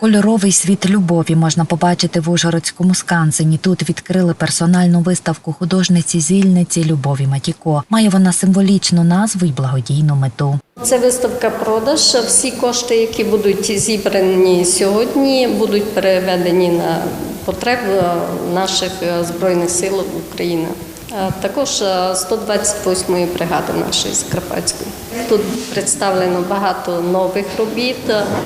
Кольоровий світ любові можна побачити в Ужгородському скансені. Тут відкрили персональну виставку художниці зільниці Любові Матіко. Має вона символічну назву і благодійну мету. Це виставка продаж. Всі кошти, які будуть зібрані сьогодні, будуть переведені на потреби наших збройних сил України. А Також е, 128-ї бригади нашої Закарпатської. Тут представлено багато нових робіт.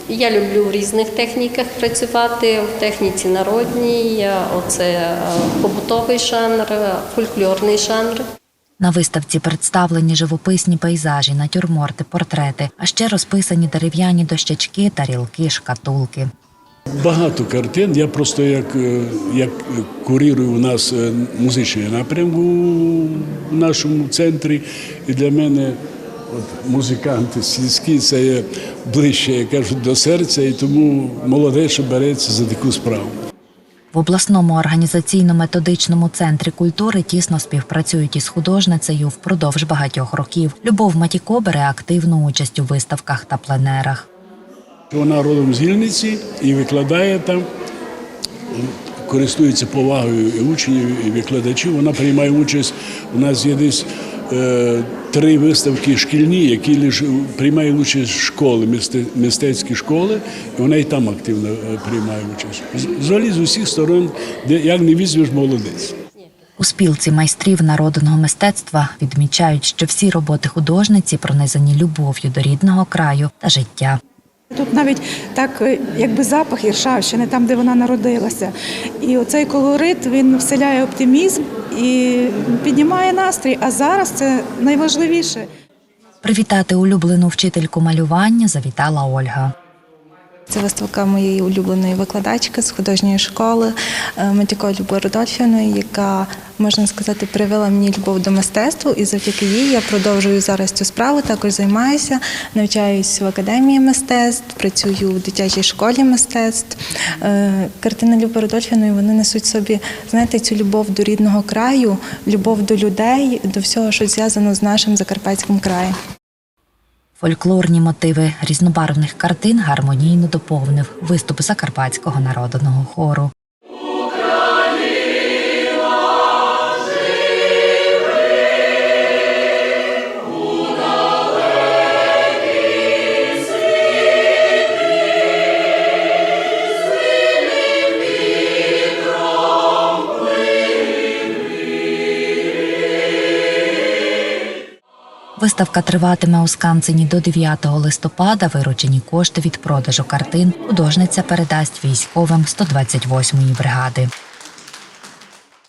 Я люблю в різних техніках працювати. В техніці народній, е, оце е, побутовий жанр, е, фольклорний жанр. На виставці представлені живописні пейзажі, натюрморти, портрети, а ще розписані дерев'яні дощечки, тарілки, шкатулки. Багато картин. Я просто як, е, як курірую у нас е, музичний напрямок у нашому центрі. І для мене от, музиканти сільські це є ближче, як кажуть, до серця, і тому молодець що береться за таку справу. В обласному організаційно-методичному центрі культури тісно співпрацюють із художницею впродовж багатьох років. Любов Матіко бере активну участь у виставках та пленерах. Вона родом з Ільниці і викладає там, користується повагою і учнів, і викладачів. Вона приймає участь. У нас є десь е, три виставки шкільні, які лише приймають участь школи, мистецькі школи, і вона і там активно е, приймає участь. Взагалі з усіх сторон, де як не візьмеш, молодець. У спілці майстрів народного мистецтва відмічають, що всі роботи художниці пронизані любов'ю до рідного краю та життя. Тут навіть так, е, якби запах Іршавщини, там, де вона народилася. І оцей колорит він вселяє оптимізм і піднімає настрій. А зараз це найважливіше. Привітати улюблену вчительку малювання завітала Ольга. Це виставка моєї улюбленої викладачки з художньої школи е, Матіко Любов Рудольфівної, яка, можна сказати, привела мені любов до мистецтва, і завдяки їй я продовжую зараз цю справу. Також займаюся, навчаюсь в академії мистецтв, працюю в дитячій школі мистецтв. Е, Картини Люби Рудольфівної вони несуть собі, знаєте, цю любов до рідного краю, любов до людей, до всього, що зв'язано з нашим закарпатським краєм. Фольклорні мотиви різнобарвних картин гармонійно доповнив виступ Закарпатського народного хору. Виставка триватиме у Сканцині до 9 листопада. Виручені кошти від продажу картин художниця передасть військовим 128-ї бригади.